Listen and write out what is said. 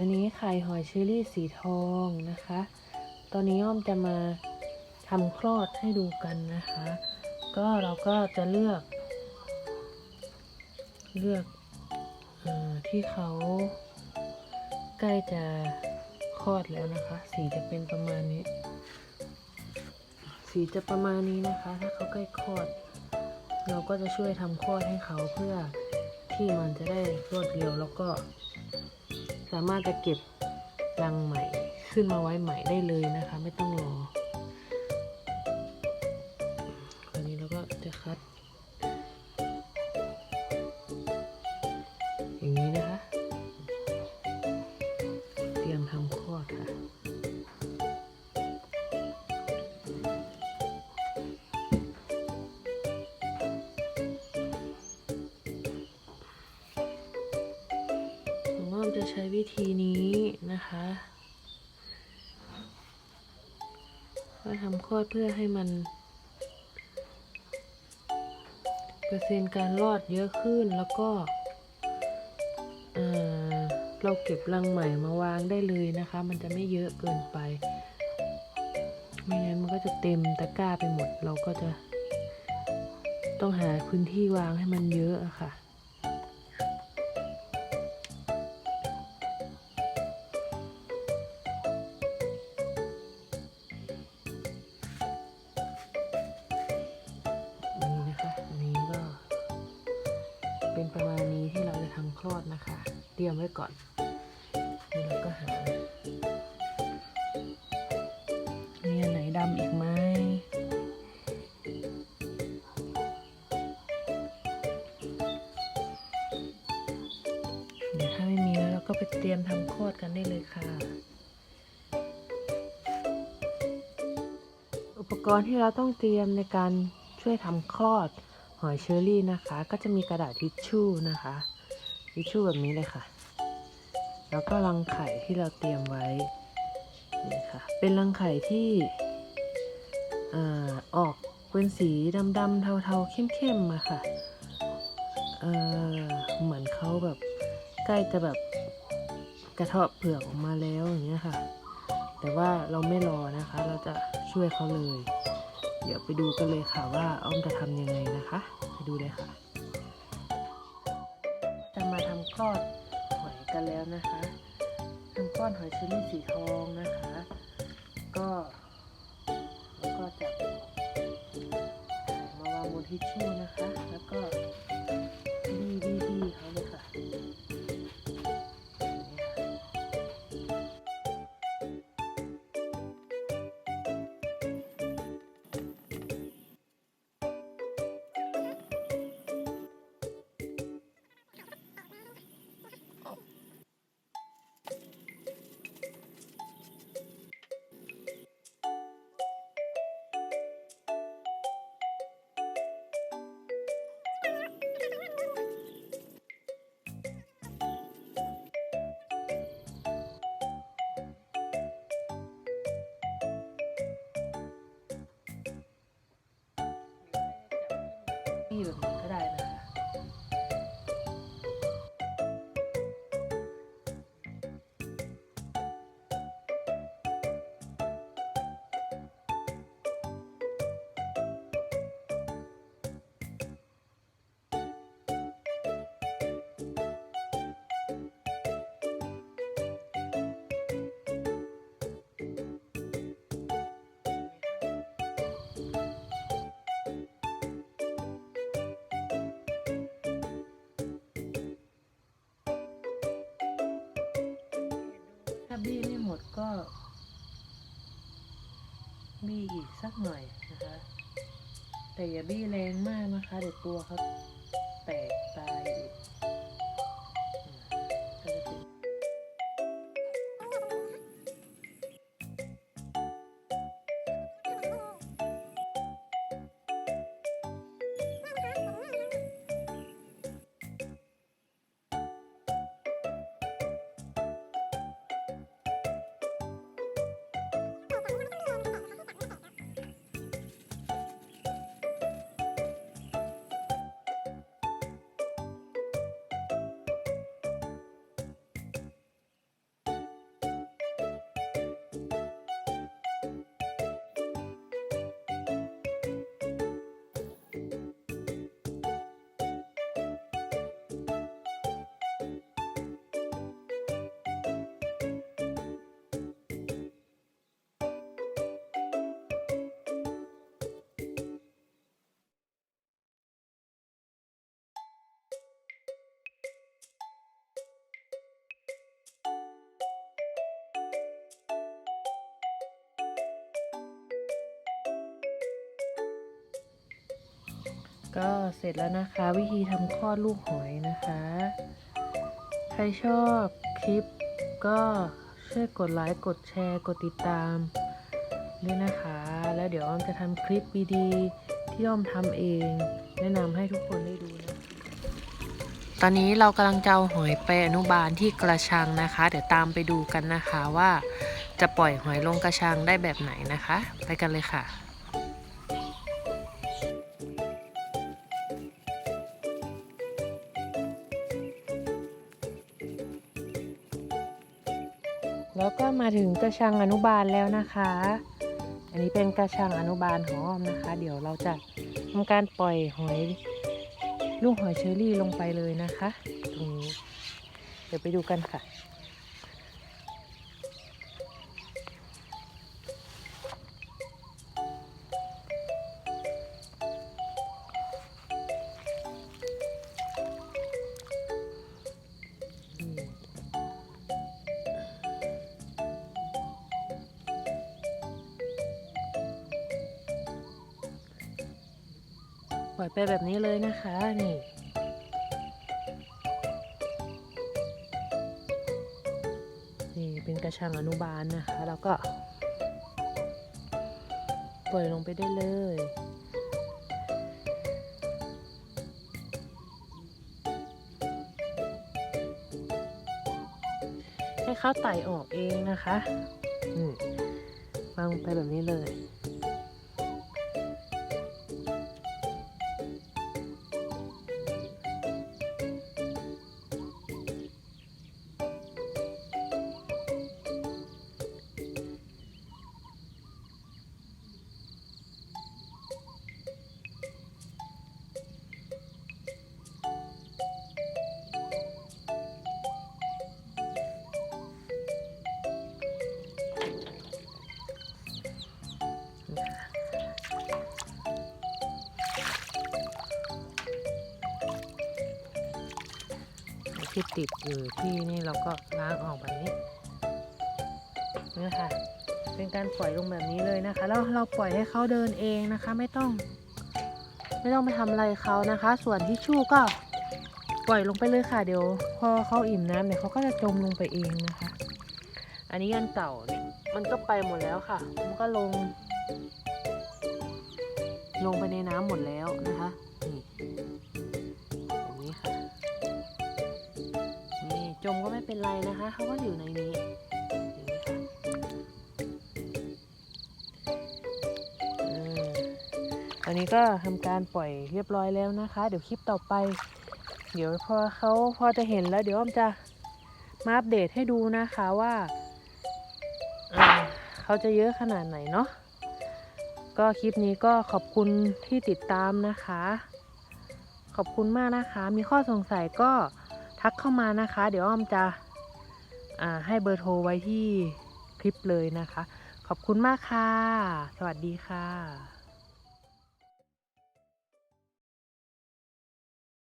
อันนี้ไข่หอยเชอรี่สีทองนะคะ ตอนนี้อ้อมจะมาทำคลอดให้ดูกันนะคะ ก็เราก็จะเลือก เลือกอที่เขาใกล้จะคลอดแล้วนะคะ สีจะเป็นประมาณนี้ สีจะประมาณนี้นะคะ ถ้าเขาใกล้คลอด เราก็จะช่วยทำคลอดให้เขาเพื่อที่มันจะได้รวดเร็วแล้วก็ สามารถจะเก็บรังใหม่ขึ้นมาไว้ใหม่ได้เลยนะคะ ไม่ต้องรอวันนี้เราก็จะคัด ใช้วิธีนี้นะคะก็ทำคลอดเพื่อให้มัน เปอร์เซ็นต์การรอดเยอะขึ้นแล้วก็เเราเก็บรังใหม่มาวางได้เลยนะคะ มันจะไม่เยอะเกินไปไม่งั้นมันก็จะเต็มตะกร้าไปหมด เราก็จะ ต้องหาพื้นที่วางให้มันเยอะอะค่ะ เตรียมไว้ก่อนนี่เราก็หา มีอันไหนดำอีกไหมเดี๋ยวถ้าไม่มีแล้วเราก็ไปเตรียมทำคลอดกันได้เลยค่ะ อุปกรณ์ที่เราต้องเตรียมในการช่วยทำคลอดหอยเชอรี่นะคะ ก็จะมีกระดาษทิชชู่นะคะ ทิชชู่แบบนี้เลยค่ะ แล้วก็รังไข่ที่เราเตรียมไว้นี่ค่ะ เป็นรังไข่ที่อ่าออกเป็นสีดำๆเทาๆเข้มๆอะค่ะเออเหมือนเขาแบบใกล้จะแบบกระเทาะเปลือกออกมาแล้วอย่างเงี้ยค่ะ แต่ว่าเราไม่รอนะคะ เราจะช่วยเขาเลย เดี๋ยวไปดูกันเลยค่ะว่าอ้อมจะทำยังไงนะคะ ไปดูเลยค่ะ มาทำก้อนหอยกันแล้วนะคะทำก้อนหอยเชอรี่สีทองนะคะ ก็แล้วก็จับมาวางบนทิชชู่นะคะ แล้วก็ บี้แบบ บี้ไม่หมดก็บี้อีกสักหน่อยนะคะ แต่อย่าบี้แรงมากนะคะ เดี๋ยวตัวเขาแตกตายอีก ก็เสร็จแล้วนะคะ วิธีทำคลอดลูกหอยนะคะ ใครชอบคลิปก็ช่วยกดไลค์กดแชร์ กดติดตามด้วยนะคะ แล้วเดี๋ยวอ้อมจะทำคลิปดีๆที่อ้อมทำเอง แนะนำให้ทุกคนได้ดูนะตอนนี้เรากำลังจะเอาหอยไปอนุบาลที่กระชังนะคะ เดี๋ยวตามไปดูกันนะคะว่าจะปล่อยหอยลงกระชังได้แบบไหนนะคะ ไปกันเลยค่ะ แล้วก็มาถึงกระชังอนุบาลแล้วนะคะ อันนี้เป็นกระชังอนุบาลของอ้อมนะคะ เดี๋ยวเราจะทำการปล่อยหอยลูกหอยเชอรี่ลงไปเลยนะคะ ตรงนี้ เดี๋ยวไปดูกันค่ะ ปล่อยไปแบบนี้เลยนะคะนี่นี่เป็นกระชังอนุบาลนะคะ แล้วก็ ปล่อยลงไปได้เลยให้เขาไต่ออกเองนะคะ อืมวางลงไปแบบนี้เลย ที่ติดอยู่ที่นี่เราก็ล้างออกแบบนี้นี่ค่ะ เป็นการปล่อยลงแบบนี้เลยนะคะ แล้วเราปล่อยให้เขาเดินเองนะคะ ไม่ต้อง ไม่ต้องไปทำอะไรเขานะคะ ส่วนที่ชู่ก็ปล่อยลงไปเลยค่ะเดี๋ยว พอเขาอิ่มน้ำเนี่ยเขาก็จะจมลงไปเองนะคะ อันนี้อันเก่าเนี่ยมันก็ไปหมดแล้วค่ะ มันก็ลง ลงไปในน้ำหมดแล้วนะคะ มก็ไม่เป็นไรนะคะเขาก็อยู่ในนี้ตอนนี้ก็ทำการปล่อยเรียบร้อยแล้วนะคะ เดี๋ยวคลิปต่อไป เดี๋ยวพอเขาพอจะเห็นแล้ว เดี๋ยวอ้อมจะมาอัปเดตให้ดูนะคะว่าเขาจะเยอะขนาดไหนเนาะก็คลิปนี้ก็ขอบคุณที่ติดตามนะคะ ขอบคุณมากนะคะ มีข้อสงสัยก็ ทักเข้ามานะคะ เดี๋ยวอ้อมจะให้เบอร์โทรไว้ที่คลิปเลยนะคะ ขอบคุณมากค่ะ สวัสดีค่ะ